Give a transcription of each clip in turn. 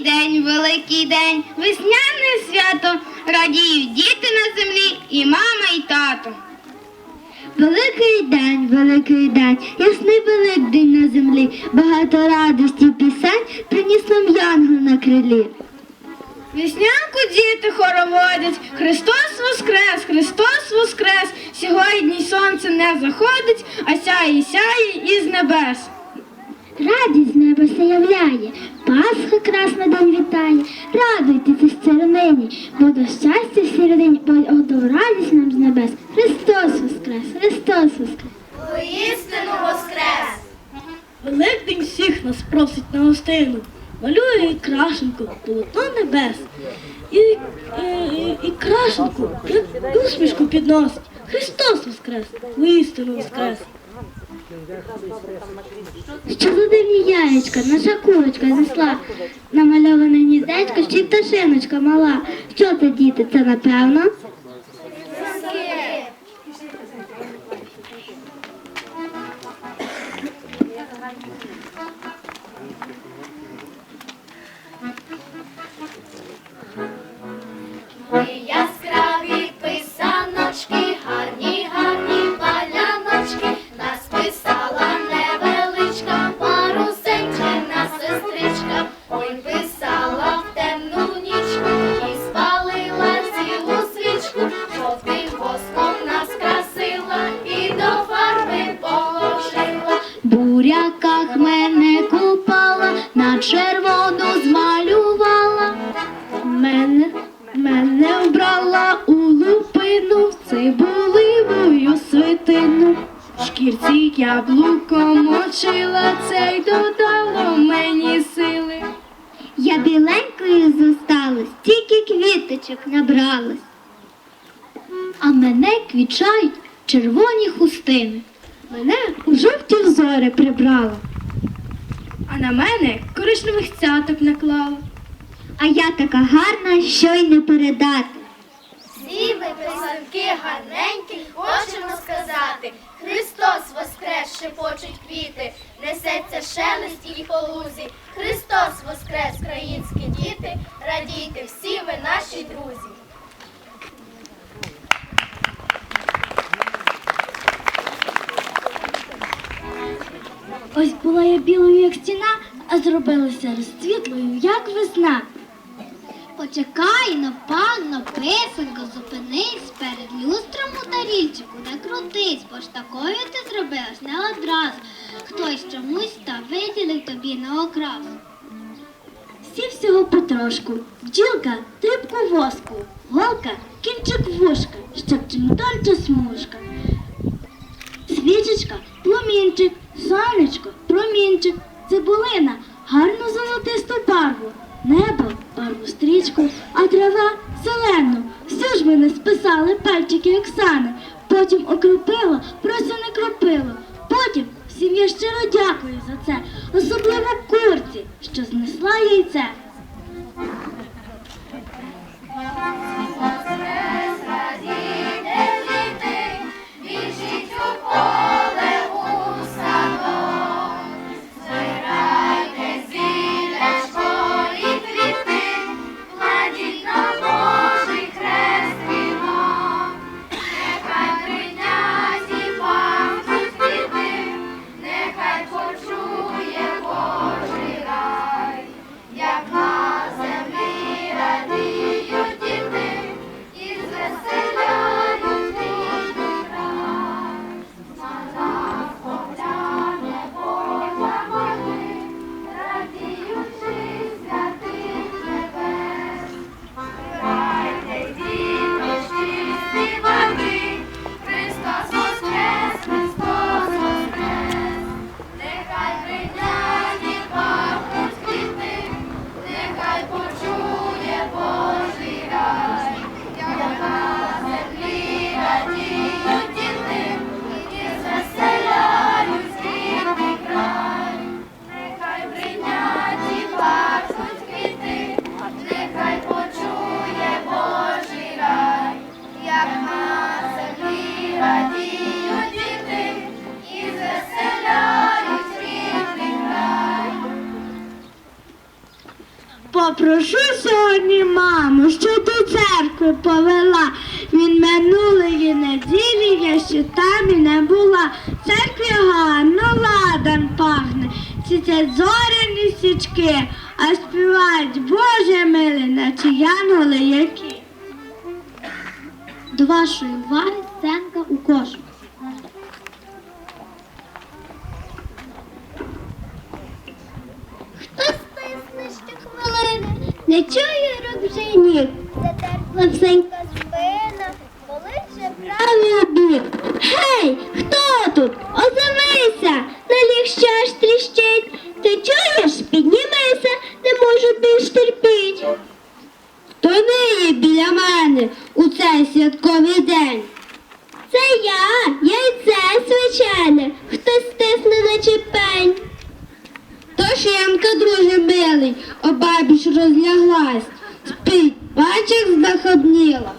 день, великий день, весняне свято, радіють діти на землі, і мама, і тато. Великий день, великий день, ясний великдень на землі, багато радості пісень приніс нам янгол на крилі. Веснянку діти хороводять, Христос воскрес, Христос воскрес, сьогодні сонце не заходить, а сяє, сяє із небес. Радість з неба все являє, Пасха красна день вітає, радуйтеся з царинині, бо до щастя всій родині, бо до радість нам з небес. Христос воскрес, Христос воскрес. Воістину воскрес! Великдень всіх нас просить на гостину, малює і крашенку, полотно небес. І, і, і крашенку, і усмішку підносить. Христос воскрес, воістину воскрес. Що за дивні яєчка, наша курочка знесла, намальоване гніздечко, ще й пташиночка мала. Що це, діти, це напевно? Яскраві Буряках мене купала, на червону змалювала. Мене, мене вбрала у лупину, цибуливою свитину. Шкірці яблуко мочила, це й додало мені сили. Я біленькою зосталась, тільки квіточок набралась. А мене квічають червоні хустини. Мене у жовті взори прибрала. А на мене коричневих цяток наклала. А я така гарна, що й не передати. Всі ми писанки гарненькі, хочемо сказати. Христос воскрес, шепочуть квіти, несеться шелест і по лузі. Христос воскрес, українські діти, радійте всі ви наші друзі. Ось була я білою, як стіна, а зробилася розцвітлою, як весна. Почекай, но панно, писанко, зупинись перед люстром у тарільчику, не крутись, бо ж такою ти зробилась не одразу. Хтось чомусь та виділив тобі на окрасу. Всі всього потрошку, бджілка трипку воску, голка кінчик вушка, щоб чим дольче смужка. Свічечка, пломінчик, сонечко, промінчик, цибулина, гарну золотисту барву, небо, барву стрічку, а трава зелену. Всю ж мене списали пальчики Оксани, потім окропило, просто не кропило. Потім всім я щиро дякую за це, особливо курці, що знесла яйце. Попрошу сьогодні маму, що до церкви повела. Він минулої неділі, я ще там і не була. Церкві гарно ладан пахне. Світять зоряні січки, а співають Боже милий, наче янголи які. До вашої уваги сценка у кошик. Не чує рук вже ніг. Затерпла спина, болить вже правий бік. Гей, хто тут? Озовися, на ліг ще аж тріщить. Ти чуєш? Піднімайся, не можу більш терпіть. Хто ниє біля мене у цей святковий день? Це я, яйце звичайне, хтось стисне наче пень. То друже милий, обабіч розляглась. Спить, бач, як знахабніла.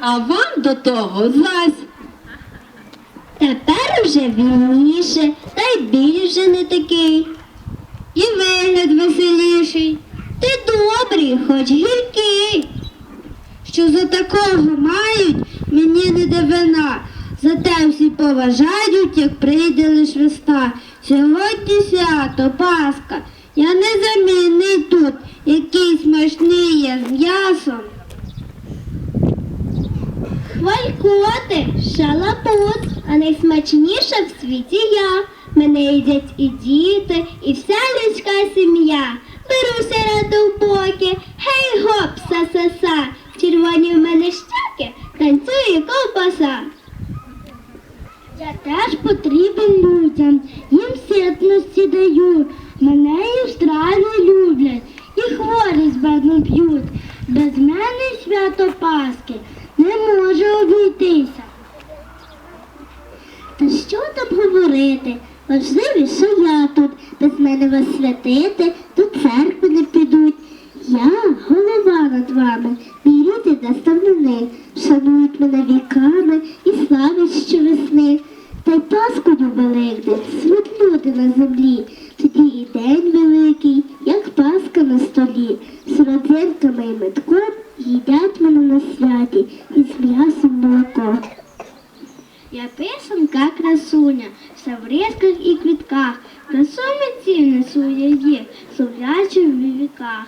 А вам до того зась. Тепер уже вільніше, та й біль вже не такий. І вигляд веселіший. Ти добрий, хоч гіркий. Що за такого мають, мені не дивина. Зате всі поважають, як прийде лиш весна. Сьогодні свято, Пасха. Я незамінний тут, який смачний є з м'ясом. Хвалькоти, шалапут, а найсмачніша в світі я. Мене їдять і діти, і вся людська сім'я. Беруся радо в боки, гей гоп, са-са-са. Червоні в мене щоки, танцює ковбаса. Я теж потрібен людям, їм ситності даю. Мене і в люблять, і хворі з мене п'ють. Без мене свято Пасхи не може обійтися. Та що там говорити? Важливіше я тут, без мене вас святити, до церкви не підуть. Я голова над вами, мій рід іде ставнини, шанують мене віками і славять щовесни. Та й Пасхою Великдень, свят люди на землі, тоді і день великий, як Пасха на столі, з родзинками і метком їдять мене на святі і з м'ясом молоком. Я писанка красуня, вся в різках і квітках, красовиці несу я їх, в віках.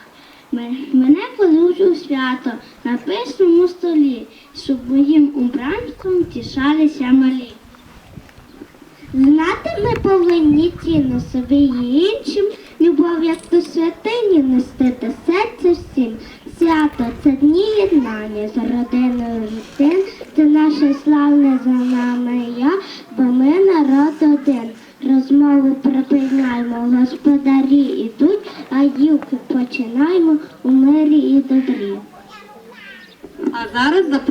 Мене кладуть у свято на писному столі, щоб моїм убранством тішалися малі. Знати ми повинні ціну собі і іншим, любов як до святині нести до серця всім. Свято це дні єднання з родиною родин, це наше славне за нами я, бо ми народ один. Розмову припиняймо,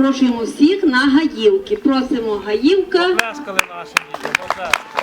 запрошуємо всіх на гаївки. Просимо гаївка. Плескали нашим дітям.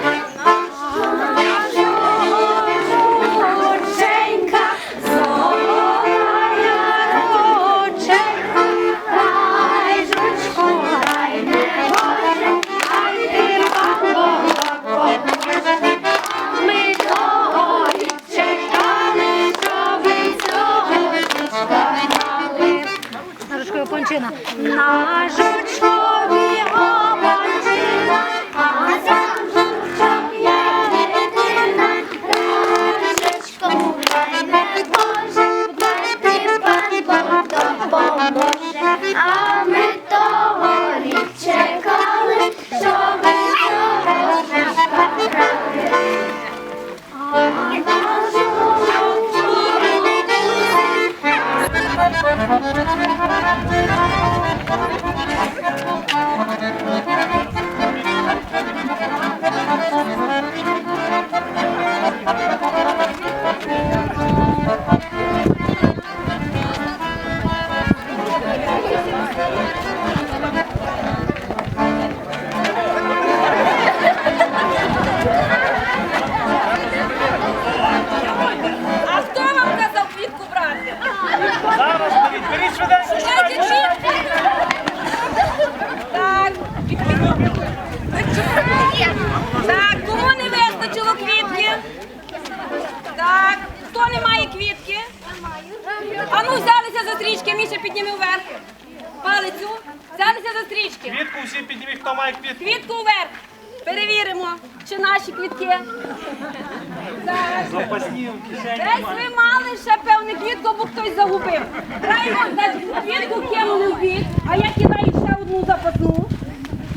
Yeah. квітки. Десь ви мали ще певну квітку, бо хтось загубив. Раймо, десь квітку кинули в бік, а я кидаю ще одну запасну.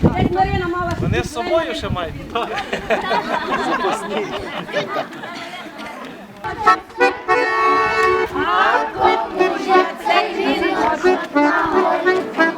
Десь Марина мала Вони з собою ще мають. Запасні. А кому ж цей жіночок на?